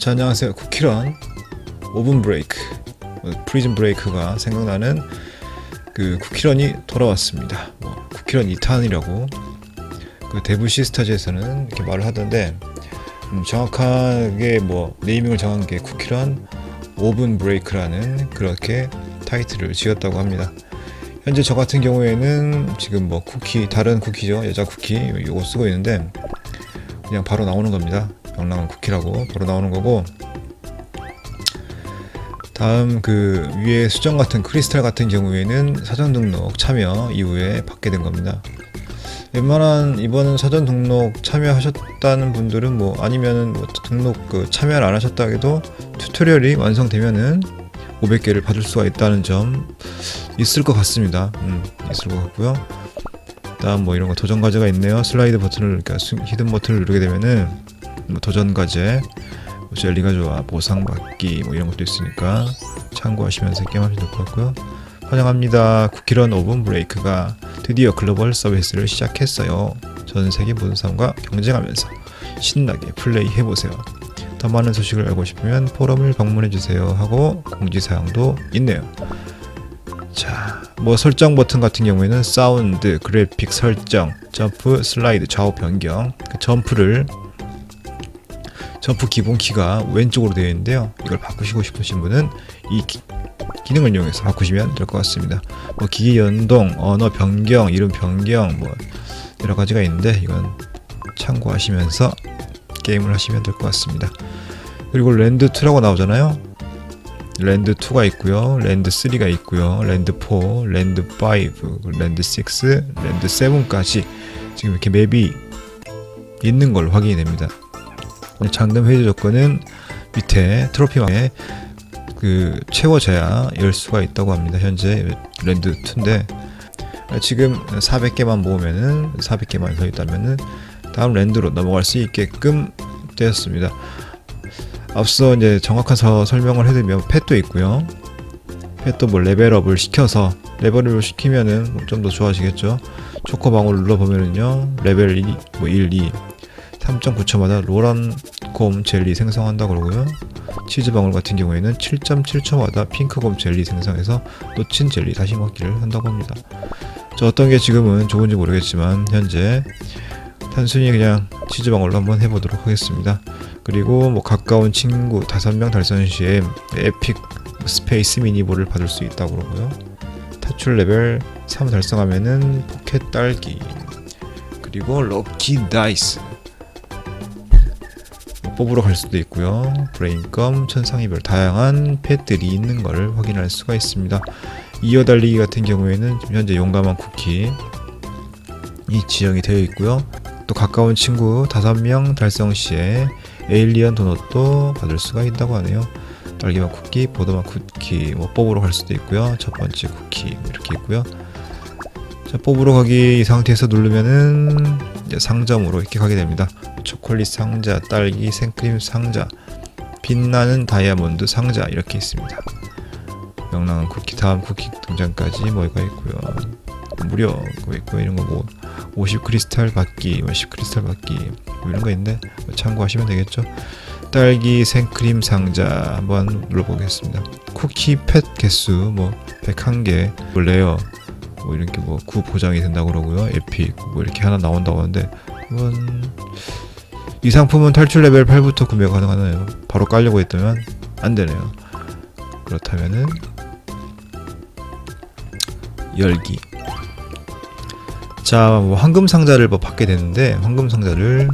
자 안녕하세요. 쿠키런. 오븐 브레이크. 어, 프리즌 브레이크가 생각나는 그 쿠키런이 돌아왔습니다. 뭐, 쿠키런 2탄이라고 그 대부 시스타즈에서는 이렇게 말을 하던데 음, 정확하게 뭐 네이밍을 정한 게 쿠키런 오븐 브레이크라는 그렇게 타이틀을 지었다고 합니다. 현재 저 같은 경우에는 지금 뭐 쿠키 다른 쿠키죠. 여자 쿠키 요거 쓰고 있는데 그냥 바로 나오는 겁니다 명랑한 쿠키라고 바로 나오는 거고 다음 그 위에 수정 같은 크리스탈 같은 경우에는 사전 등록 참여 이후에 받게 된 겁니다. 웬만한 이번은 사전 등록 참여하셨다는 분들은 뭐 아니면은 뭐 등록 그 참여를 안 하셨다 해도 튜토리얼이 완성되면은 500개를 받을 수가 있다는 점 있을 것 같습니다. 음, 있을 것 같고요. 다음 뭐 이런 거 도전 과제가 있네요. 슬라이드 버튼을 그러니까 수- 히든 버튼을 누르게 되면은 뭐 도전 과제, 뭐 젤리가 좋아, 보상 받기 뭐 이런 것도 있으니까 참고하시면서 게임하시면 될 것 같고요. 환영합니다. 쿠키런 오븐 브레이크가 드디어 글로벌 서비스를 시작했어요. 전 세계 모든 사람과 경쟁하면서 신나게 플레이해 보세요. 더 많은 소식을 알고 싶으면 포럼을 방문해 주세요 하고 공지 사항도 있네요. 자, 뭐 설정 버튼 같은 경우에는 사운드, 그래픽 설정, 점프, 슬라이드, 좌우 변경, 그 점프를 점프 기본 키가 왼쪽으로 되어 있는데요. 이걸 바꾸시고 싶으신 분은 이 기, 기능을 이용해서 바꾸시면 될 것 같습니다. 뭐 기기 연동, 언어 변경, 이름 변경, 뭐 여러 가지가 있는데 이건 참고하시면서 게임을 하시면 될 것 같습니다. 그리고 랜드 2라고 나오잖아요. 랜드 2가 있고요. 랜드 3가 있고요. 랜드 4, 랜드 5, 랜드 6, 랜드 7까지 지금 이렇게 맵이 있는 걸 확인이 됩니다. 잠금 해제 조건은 밑에 트로피망에 그 최고자야 열 수가 있다고 합니다. 현재 랜드 2인데 지금 400개만 모으면은 400개만 더 있다면은 다음 랜드로 넘어갈 수 있게끔 되었습니다. 앞서 이제 정확한 서, 설명을 해드리면 펫도 있고요. 펫도 뭐 레벨업을 시켜서 레벨업을 시키면은 뭐좀더 좋아지겠죠. 초코방울 눌러보면은요 레벨 2, 뭐 1, 2, 3.9초마다 로란곰 젤리 생성한다 그러고요. 치즈방울 같은 경우에는 7.7초마다 핑크곰 젤리 생성해서 놓친 젤리 다시 먹기를 한다고 합니다. 저 어떤 게 지금은 좋은지 모르겠지만 현재 단순히 그냥 치즈방울로 한번 해보도록 하겠습니다. 그리고 뭐 가까운 친구 5명 달성 시에 에픽 스페이스 미니볼을 받을 수 있다고 그러고요. 타출 레벨 3 달성하면은 포켓 딸기 그리고 럭키 다이스 뭐 뽑으러 갈 수도 있고요. 브레인껌, 천상이별 다양한 펫들이 있는 것을 확인할 수가 있습니다. 이어 달리기 같은 경우에는 현재 용감한 쿠키 이 지정이 되어 있고요. 또 가까운 친구 5명 달성 시에 에일리언 도넛도 받을 수가 있다고 하네요. 딸기맛 쿠키, 보드맛 쿠키 뭐 뽑으러 갈 수도 있고요. 첫 번째 쿠키 이렇게 있고요. 자, 뽑으러 가기 이 상태에서 누르면은 상점으로 이렇게 가게 됩니다. 초콜릿 상자, 딸기 생크림 상자, 빛나는 다이아몬드 상자 이렇게 있습니다. 명랑한 쿠키 다음 쿠키 등장까지 뭐가 있고요. 무료 거 있고 이런 거뭐 50 크리스탈 받기, 10 크리스탈 받기 뭐 이런 거 있는데 뭐 참고하시면 되겠죠. 딸기 생크림 상자 한번 눌러보겠습니다. 쿠키 펫 개수 뭐 101개, 뭐 레어 뭐 이렇게 뭐 구 보장이 된다고 그러고요. 에픽 뭐 이렇게 하나 나온다고 하는데 이건 이 상품은 탈출 레벨 8부터 구매 가능하나요? 바로 깔려고 했다면 안 되네요. 그렇다면은 열기. 자, 뭐 황금 상자를 뭐 받게 되는데 황금 상자를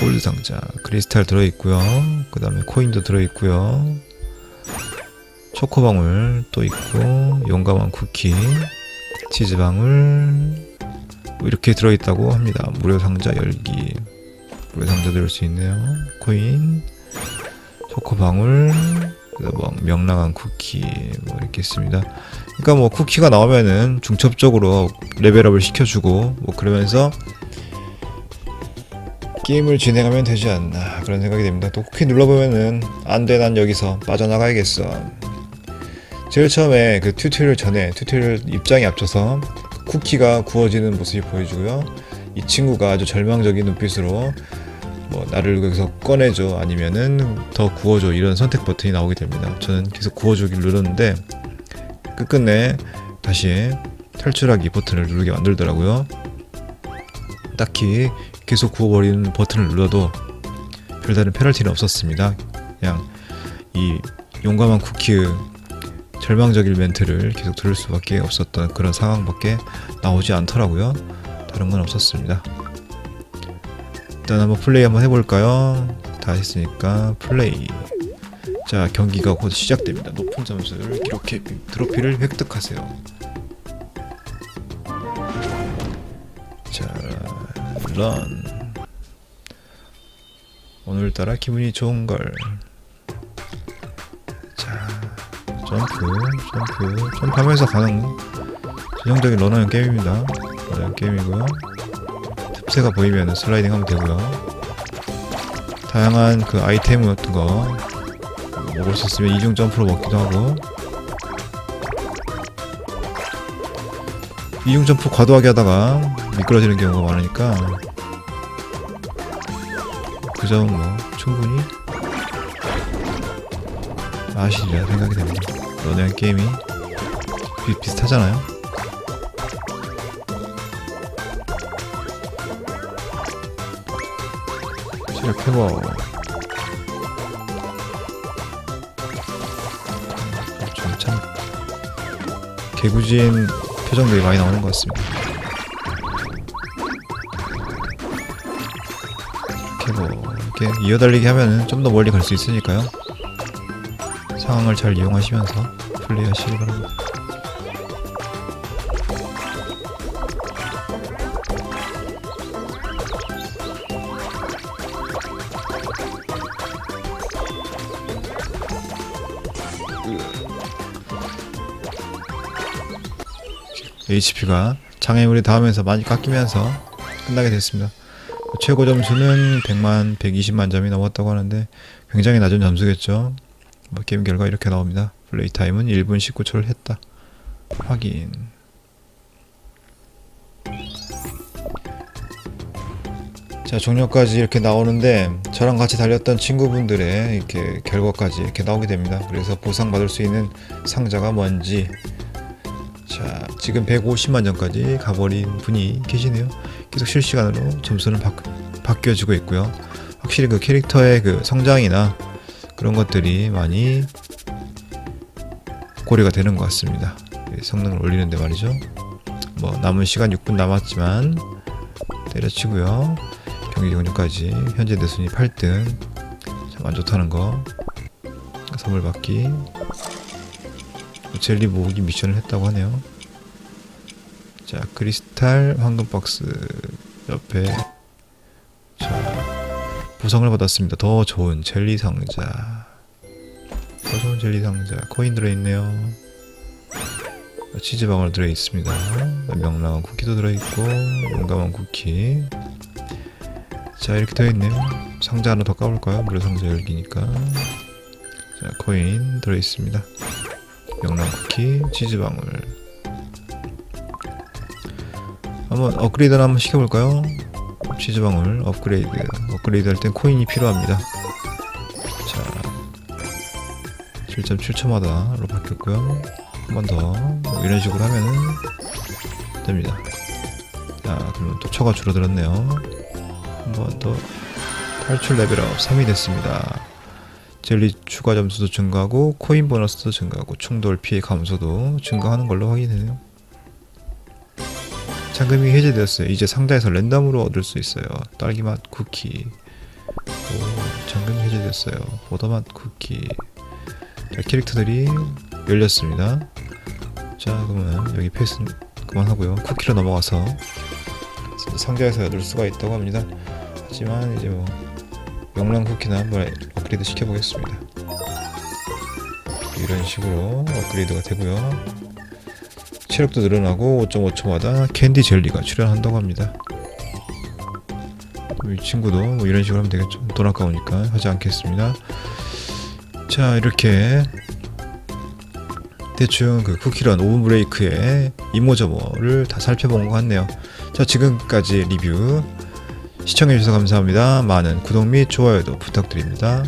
골드 상자, 크리스탈 들어 있고요. 그다음에 코인도 들어 있고요. 초코방울 또 있고 용감한 쿠키, 치즈방울 뭐 이렇게 들어 있다고 합니다. 무료 상자 열기. 무료 상자 들을 수 있네요. 코인, 초코방울, 뭐 명랑한 쿠키 뭐 이렇게 있습니다. 그러니까 뭐 쿠키가 나오면은 중첩적으로 레벨업을 시켜주고 뭐 그러면서 게임을 진행하면 되지 않나 그런 생각이 됩니다. 또 쿠키 눌러보면은 안돼 난 여기서 빠져나가야겠어. 제일 처음에 그 튜토리얼 전에 튜토리얼 입장에 앞서서 쿠키가 구워지는 모습이 보여주고요. 이 친구가 아주 절망적인 눈빛으로 뭐 나를 여기서 꺼내줘 아니면은 더 구워줘 이런 선택 버튼이 나오게 됩니다. 저는 계속 구워주기를 눌렀는데 끝끝내 다시 탈출하기 버튼을 누르게 만들더라고요. 딱히 계속 구워버리는 버튼을 눌러도 별다른 페널티는 없었습니다. 그냥 이 용감한 쿠키의 절망적인 멘트를 계속 들을 수밖에 없었던 그런 상황밖에 나오지 않더라고요. 다른 건 없었습니다. 일단 한번 플레이 한번 해볼까요? 다 했으니까 플레이. 자 경기가 곧 시작됩니다. 높은 점수를 기록해 트로피를 획득하세요. 자 런. 오늘따라 기분이 좋은 걸. 점프 점프 점프하면서 가는 전형적인 러너형 게임입니다. 러너형 게임이고요. 틈새가 보이면 슬라이딩 하면 되고요. 다양한 그 아이템 같은 거 먹을 수 있으면 이중 점프로 먹기도 하고 이중 점프 과도하게 하다가 미끄러지는 경우가 많으니까 그 점은 뭐 충분히 아시리라 생각이 됩니다. 너네 게임이 비, 비슷하잖아요. 회복 좀참 개구진 표정들이 많이 나오는 것 같습니다. 이렇게 뭐 이렇게 이어달리기 하면은 좀 더 멀리 갈 수 있으니까요. 상황을 잘 이용하시면서 플레이하시기 바랍니다. HP가 장애물이 닿으면서 많이 깎이면서 끝나게 됐습니다. 최고 점수는 100만, 120만 점이 넘었다고 하는데 굉장히 낮은 점수겠죠. 뭐 게임 결과 이렇게 나옵니다. 플레이 타임은 1분 19초를 했다. 확인. 자 종료까지 이렇게 나오는데 저랑 같이 달렸던 친구분들의 이렇게 결과까지 이렇게 나오게 됩니다. 그래서 보상받을 수 있는 상자가 뭔지 자 지금 150만 점까지 가버린 분이 계시네요. 계속 실시간으로 점수는 바, 바뀌어지고 있고요. 확실히 그 캐릭터의 그 성장이나 그런 것들이 많이 고려가 되는 것 같습니다. 이 성능을 올리는데 말이죠. 뭐 남은 시간 6분 남았지만 때려치고요. 경기 종료까지 현재 내 순위 8등. 참 안 좋다는 거. 선물 받기. 젤리 모으기 미션을 했다고 하네요. 자, 크리스탈 황금 박스 옆에 자, 보상을 받았습니다. 더 좋은 젤리 상자. 더 좋은 젤리 상자. 코인 들어있네요. 치즈 방울 들어있습니다. 명랑한 쿠키도 들어있고, 용감한 쿠키. 자, 이렇게 되어있네요. 상자 하나 더 까볼까요? 무료 상자 열기니까. 자, 코인 들어있습니다. 명랑 쿠키, 치즈 방울. 한번 업그레이드를 한번 시켜볼까요? 치즈방울 업그레이드. 업그레이드 할 땐 코인이 필요합니다. 자, 7.7초마다로 바뀌었고요. 한 번 더. 뭐 이런 식으로 하면은 됩니다. 자, 그러면 또 초가 줄어들었네요. 한 번 더. 탈출 레벨업 3이 됐습니다. 젤리 추가 점수도 증가하고 코인 보너스도 증가하고 충돌 피해 감소도 증가하는 걸로 확인되네요. 잠금이 해제되었어요. 이제 상자에서 랜덤으로 얻을 수 있어요. 딸기맛 쿠키. 오, 잠금이 해제됐어요. 보더맛 쿠키. 자, 캐릭터들이 열렸습니다. 자, 그러면 여기 패스 그만하고요. 쿠키로 넘어가서 상자에서 얻을 수가 있다고 합니다. 하지만 이제 뭐 용량 쿠키나 한번 업그레이드 시켜보겠습니다. 이런 식으로 업그레이드가 되고요. 체력도 늘어나고 5.5초마다 캔디 젤리가 출연한다고 합니다. 이 친구도 뭐 이런 식으로 하면 되겠죠. 돈 아까우니까 하지 않겠습니다. 자 이렇게 대충 그 쿠키런 오븐 브레이크의 이모저모를 다 살펴본 것 같네요. 자 지금까지 리뷰 시청해주셔서 감사합니다. 많은 구독 및 좋아요도 부탁드립니다.